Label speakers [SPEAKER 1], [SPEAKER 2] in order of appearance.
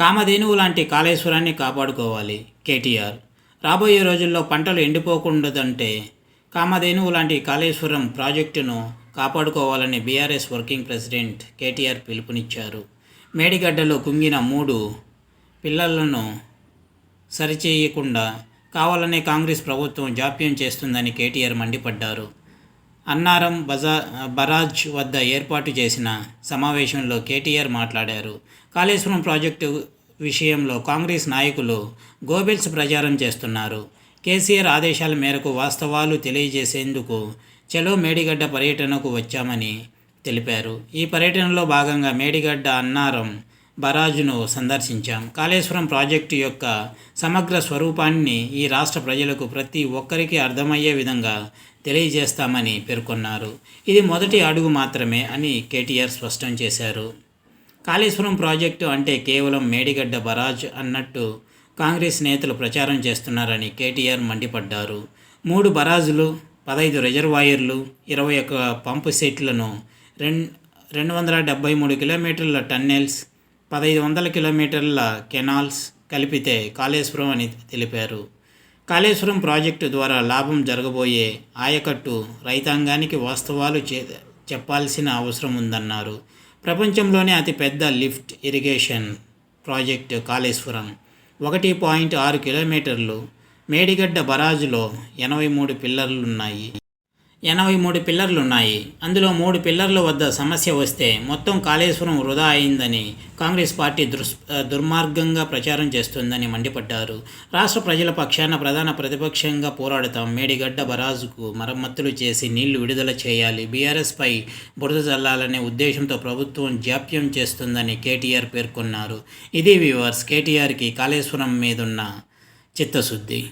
[SPEAKER 1] కామధేనువు లాంటి కాళేశ్వరాన్ని కాపాడుకోవాలి కేటీఆర్. రాబోయే రోజుల్లో పంటలు ఎండిపోకుండదంటే కామధేనువు లాంటి కాళేశ్వరం ప్రాజెక్టును కాపాడుకోవాలని బీఆర్ఎస్ వర్కింగ్ ప్రెసిడెంట్ కేటీఆర్ పిలుపునిచ్చారు. మేడిగడ్డలో కుంగిన మూడు పిల్లలను సరిచేయకుండా కావాలనే కాంగ్రెస్ ప్రభుత్వం జాప్యం చేస్తుందని కేటీఆర్ మండిపడ్డారు. అన్నారం బజా బరాజ్ వద్ద ఏర్పాటు చేసిన సమావేశంలో కేటీఆర్ మాట్లాడారు. కాళేశ్వరం ప్రాజెక్టు విషయంలో కాంగ్రెస్ నాయకులు గోబెల్స్ ప్రచారం చేస్తున్నారు. కేసీఆర్ ఆదేశాల మేరకు వాస్తవాలు తెలియజేసేందుకు చలో మేడిగడ్డ పర్యటనకు వచ్చామని తెలిపారు. ఈ పర్యటనలో భాగంగా మేడిగడ్డ అన్నారం బరాజును సందర్శించాం. కాళేశ్వరం ప్రాజెక్టు యొక్క సమగ్ర స్వరూపాన్ని ఈ రాష్ట్ర ప్రజలకు ప్రతి ఒక్కరికి అర్థమయ్యే విధంగా తెలియజేస్తామని పేర్కొన్నారు. ఇది మొదటి అడుగు మాత్రమే అని కేటీఆర్ స్పష్టం చేశారు. కాళేశ్వరం ప్రాజెక్టు అంటే కేవలం మేడిగడ్డ బరాజ్ అన్నట్టు కాంగ్రెస్ నేతలు ప్రచారం చేస్తున్నారని కేటీఆర్ మండిపడ్డారు. మూడు బరాజులు పదహైదు రిజర్వాయర్లు ఇరవై ఒక్క పంపు సెట్లను రెండు రెండు వందల డెబ్బై మూడు కిలోమీటర్ల టన్నెల్స్ పదహైదు వందల కిలోమీటర్ల కెనాల్స్ కలిపితే కాళేశ్వరం అని తెలిపారు. కాళేశ్వరం ప్రాజెక్టు ద్వారా లాభం జరగబోయే ఆయకట్టు రైతాంగానికి వాస్తవాలు చే చెప్పాల్సిన అవసరం ఉందన్నారు. ప్రపంచంలోనే అతిపెద్ద లిఫ్ట్ ఇరిగేషన్ ప్రాజెక్టు కాళేశ్వరం. ఒకటి పాయింట్ ఆరు కిలోమీటర్లు మేడిగడ్డ బరాజులో ఎనభై మూడు పిల్లర్లున్నాయి. ఎనభై మూడు పిల్లర్లు ఉన్నాయి అందులో మూడు పిల్లర్ల వద్ద సమస్య వస్తే మొత్తం కాళేశ్వరం వృధా అయిందని కాంగ్రెస్ పార్టీ దుర్ దుర్మార్గంగా ప్రచారం చేస్తుందని మండిపడ్డారు. రాష్ట్ర ప్రజల పక్షాన ప్రధాన ప్రతిపక్షంగా పోరాడతాం. మేడిగడ్డ బరాజుకు మరమ్మతులు చేసి నీళ్ళు విడుదల చేయాలి. బీఆర్ఎస్పై బురద చల్లాలనే ఉద్దేశంతో ప్రభుత్వం జాప్యం చేస్తుందని కేటీఆర్ పేర్కొన్నారు. ఇది వ్యూవర్స్ కేటీఆర్కి కాళేశ్వరం మీదున్న చిత్తశుద్ధి.